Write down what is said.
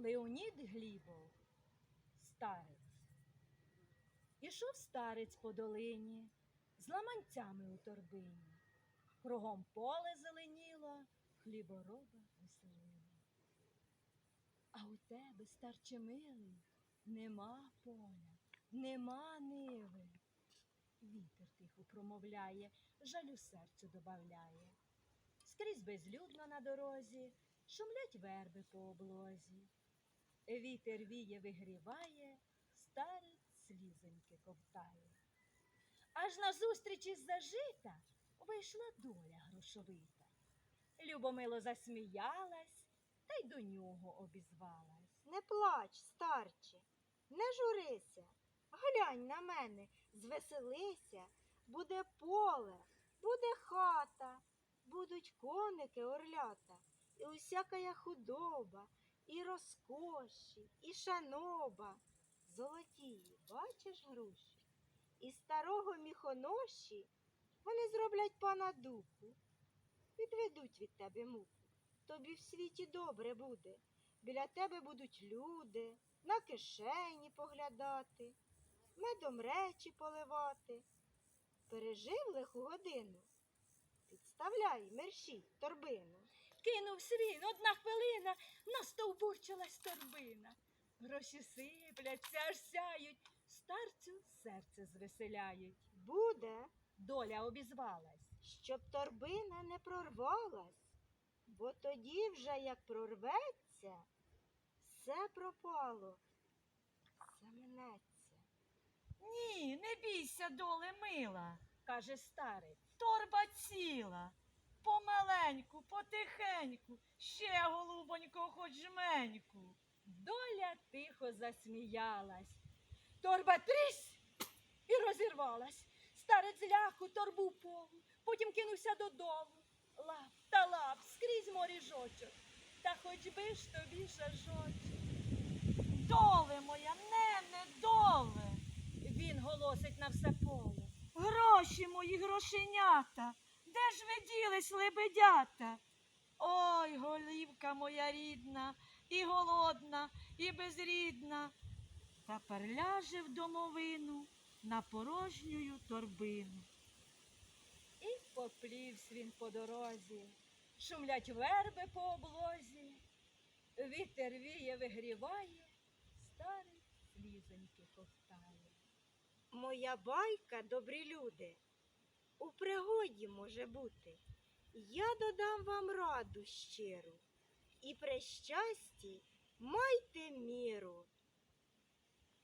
Леонід Глібов, старець. Ішов старець по долині, з ламанцями у торбині. Кругом поле зеленіло, хлібороба веселило. А у тебе, старче милий, нема поля, нема ниви. Вітер тихо промовляє, жалю серцю добавляє. Скрізь безлюдно на дорозі, шумлять верби по облозі. Вітер віє, вигріває, старець слізоньки ковтає. Аж назустріч із зажита вийшла доля грошовита. Любомило засміялась та й до нього обізвалась. Не плач, старче, не журися. Глянь на мене, звеселися, буде поле, буде хата, будуть коники орлята, і усякая худоба, і розкоші, і шаноба. Золотії, бачиш груші? І старого міхоноші вони зроблять пана духу, відведуть від тебе муку. Тобі в світі добре буде. Біля тебе будуть люди, на кишені поглядати, медом речі поливати. Пережив лиху годину. Підставляй мерщій торбину. Кинувся він, одна хвилина, настовбурчилась торбина. Гроші сипляться, аж сяють, старцю серце звеселяють. Буде, Доля обізвалась. щоб торбина не прорвалась, бо тоді вже як прорветься, все пропало, все минеться. Ні, не бійся, доле мила, каже старець. торба ціла. Помаленьку, потихеньку, ще, голубонько, хоч жменьку. Доля тихо засміялась. Торба трісь і розірвалась. Старець ляг у торбу полу, потім кинувся додому. Лап та лап, скрізь моріжочок. Та хоч би ж тобі шажочок. Доле моя, не, не доле. Він голосить на все поле. Гроші мої, грошенята, де ж ви ділись, лебедята? Ой, голівка моя рідна, і голодна, і безрідна. Тепер ляже в домовину на порожнюю торбину. І поплівсь він по дорозі, шумлять верби по облозі, вітер віє, вигріває, старий слізоньки ковтає. Моя байка, добрі люди, у пригоді може бути. Я додам вам раду щиру, і при щасті майте